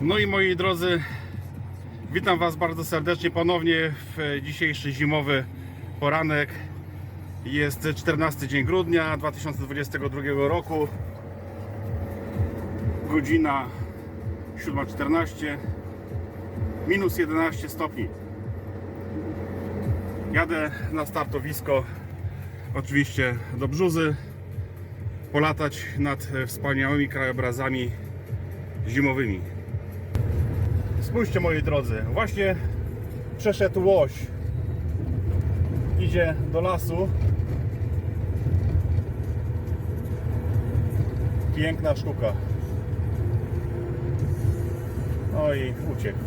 No i moi drodzy, witam Was bardzo serdecznie ponownie w dzisiejszy zimowy poranek. Jest 14 dzień grudnia 2022 roku. Godzina 7.14. Minus 11 stopni. Jadę na startowisko, oczywiście do Brzuzy, polatać nad wspaniałymi krajobrazami zimowymi. Spójrzcie moi drodzy, właśnie przeszedł łoś. Idzie do lasu. Piękna sztuka. No i uciekł.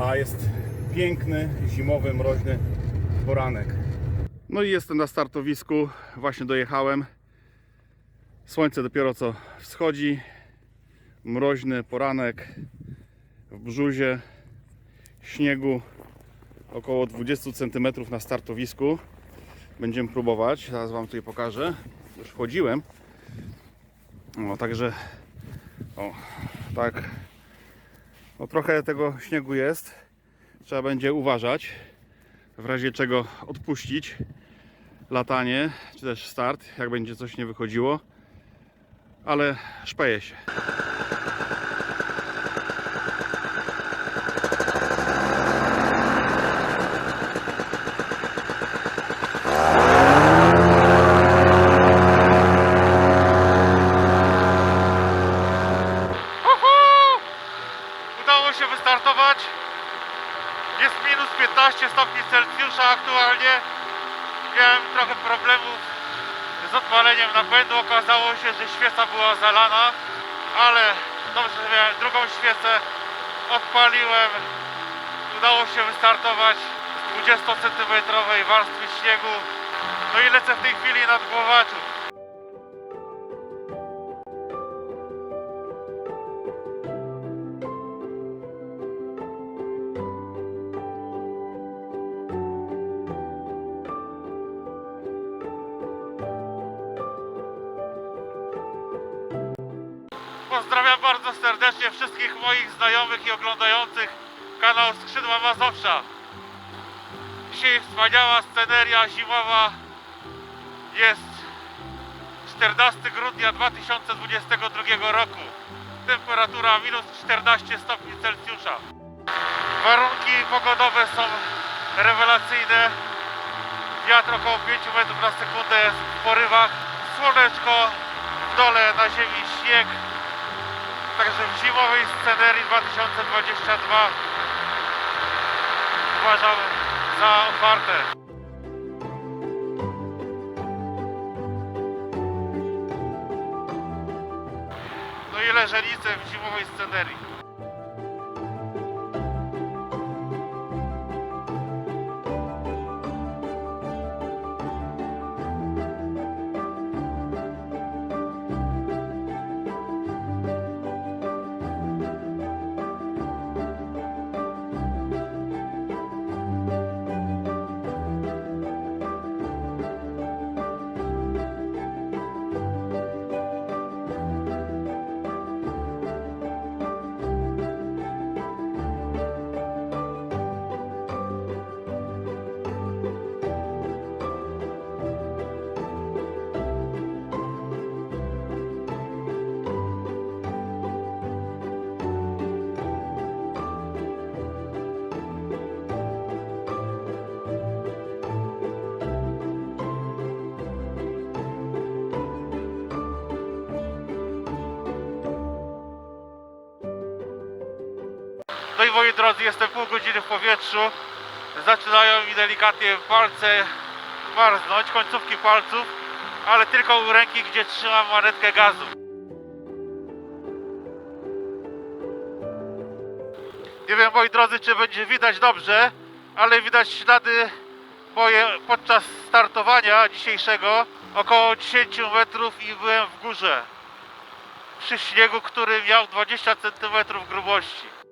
A jest piękny, zimowy, mroźny poranek. No i jestem na startowisku. Właśnie dojechałem. Słońce dopiero co wschodzi. Mroźny poranek brzuzie śniegu około 20 cm na startowisku. Będziemy próbować. Zaraz Wam tutaj pokażę. Już wchodziłem. O, także o, tak. No, trochę tego śniegu jest. Trzeba będzie uważać. W razie czego odpuścić latanie, czy też start, jak będzie coś nie wychodziło. Ale szpeje się. Udało się wystartować. Jest minus 15 stopni Celsjusza aktualnie. Miałem trochę problemów z odpaleniem napędu. Okazało się, że świeca była zalana, ale dobrze, że miałem drugą świecę. Odpaliłem. Udało się wystartować z 20 cm warstwy śniegu. No i lecę w tej chwili nad Głowaczu. Pozdrawiam bardzo serdecznie wszystkich moich znajomych i oglądających kanał Skrzydła Mazowsza. Dzisiaj wspaniała sceneria zimowa. Jest 14 grudnia 2022 roku. Temperatura minus 14 stopni Celsjusza. Warunki pogodowe są rewelacyjne. Wiatr około 5 metrów na sekundę w porywach. Słoneczko, w dole na ziemi śnieg. Także w zimowej scenerii 2022 uważam za otwarte. No i leżenice w zimowej scenerii. I moi drodzy, jestem pół godziny w powietrzu. Zaczynają mi delikatnie palce marznąć, końcówki palców, ale tylko u ręki, gdzie trzymam manetkę gazu. Nie wiem, moi drodzy, czy będzie widać dobrze, ale widać ślady moje podczas startowania dzisiejszego około 10 metrów i byłem w górze. Przy śniegu, który miał 20 cm grubości.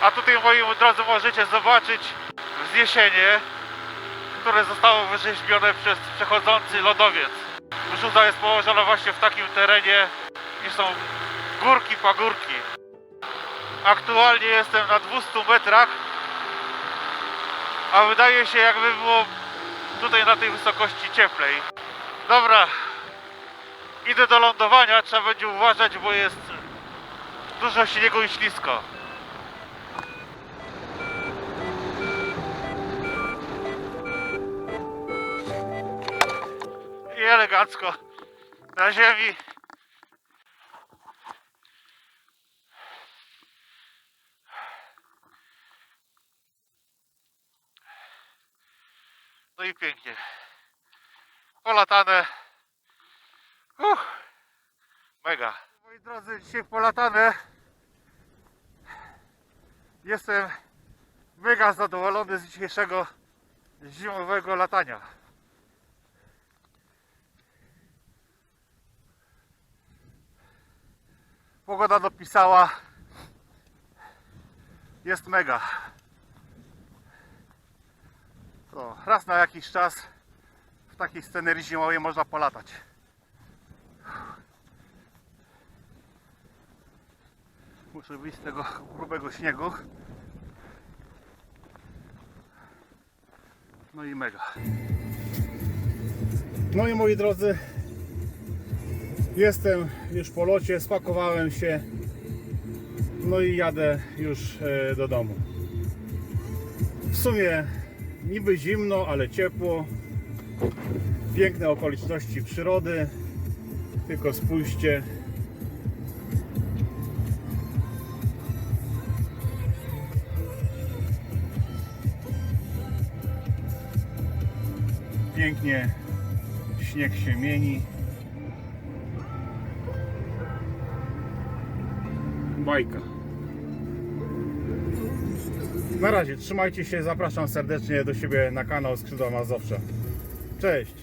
A tutaj moi drodzy możecie zobaczyć wzniesienie, które zostało wyrzeźbione przez przechodzący lodowiec. Brzuza jest położona właśnie w takim terenie, gdzie są Górki, pagórki. Aktualnie jestem na 200 metrach, a wydaje się jakby było tutaj na tej wysokości cieplej. Dobra, idę do lądowania, trzeba będzie uważać, bo jest dużo śniegu i ślisko. I elegancko na ziemi. No i pięknie. Polatane. Uff, mega. Moi drodzy, dzisiaj polatane. Jestem mega zadowolony z dzisiejszego zimowego latania. Pogoda dopisała. Jest mega. To raz na jakiś czas w takiej scenerii zimowej można polatać. Muszę wyjść z tego grubego śniegu. No i mega. No i moi drodzy, jestem już po locie, spakowałem się. No i jadę już e, do domu. W sumie niby zimno, ale ciepło. Piękne okoliczności przyrody. Tylko spójrzcie. Pięknie śnieg się mieni. Bajka. Na razie, trzymajcie się, zapraszam serdecznie do siebie na kanał Skrzydła Mazowsza. Cześć!